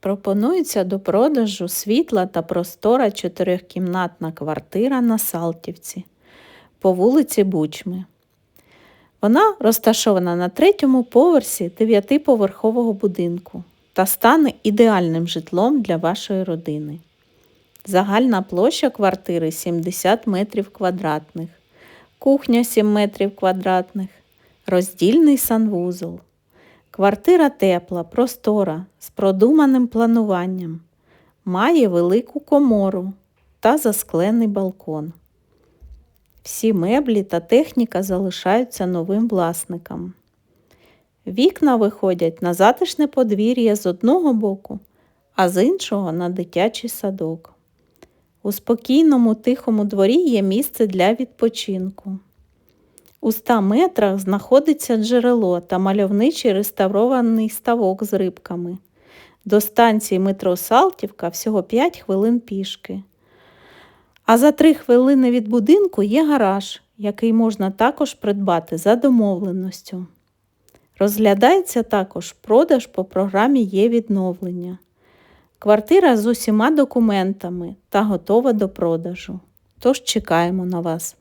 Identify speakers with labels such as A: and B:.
A: Пропонується до продажу світла та простора чотирьохкімнатна квартира на Салтівці по вулиці Бучми. Вона розташована на третьому поверсі дев'ятиповерхового будинку та стане ідеальним житлом для вашої родини. Загальна площа квартири 70 метрів квадратних, кухня 7 метрів квадратних, роздільний санвузол. Квартира тепла, простора, з продуманим плануванням. Має велику комору та засклений балкон. Всі меблі та техніка залишаються новим власникам. Вікна виходять на затишне подвір'я з одного боку, а з іншого на дитячий садок. У спокійному тихому дворі є місце для відпочинку. У 100 метрах знаходиться джерело та мальовничий реставрований ставок з рибками. До станції метро Салтівка всього 5 хвилин пішки. А за 3 хвилини від будинку є гараж, який можна також придбати за домовленостю. Розглядається також продаж по програмі є відновлення. Квартира з усіма документами та готова до продажу. Тож чекаємо на вас.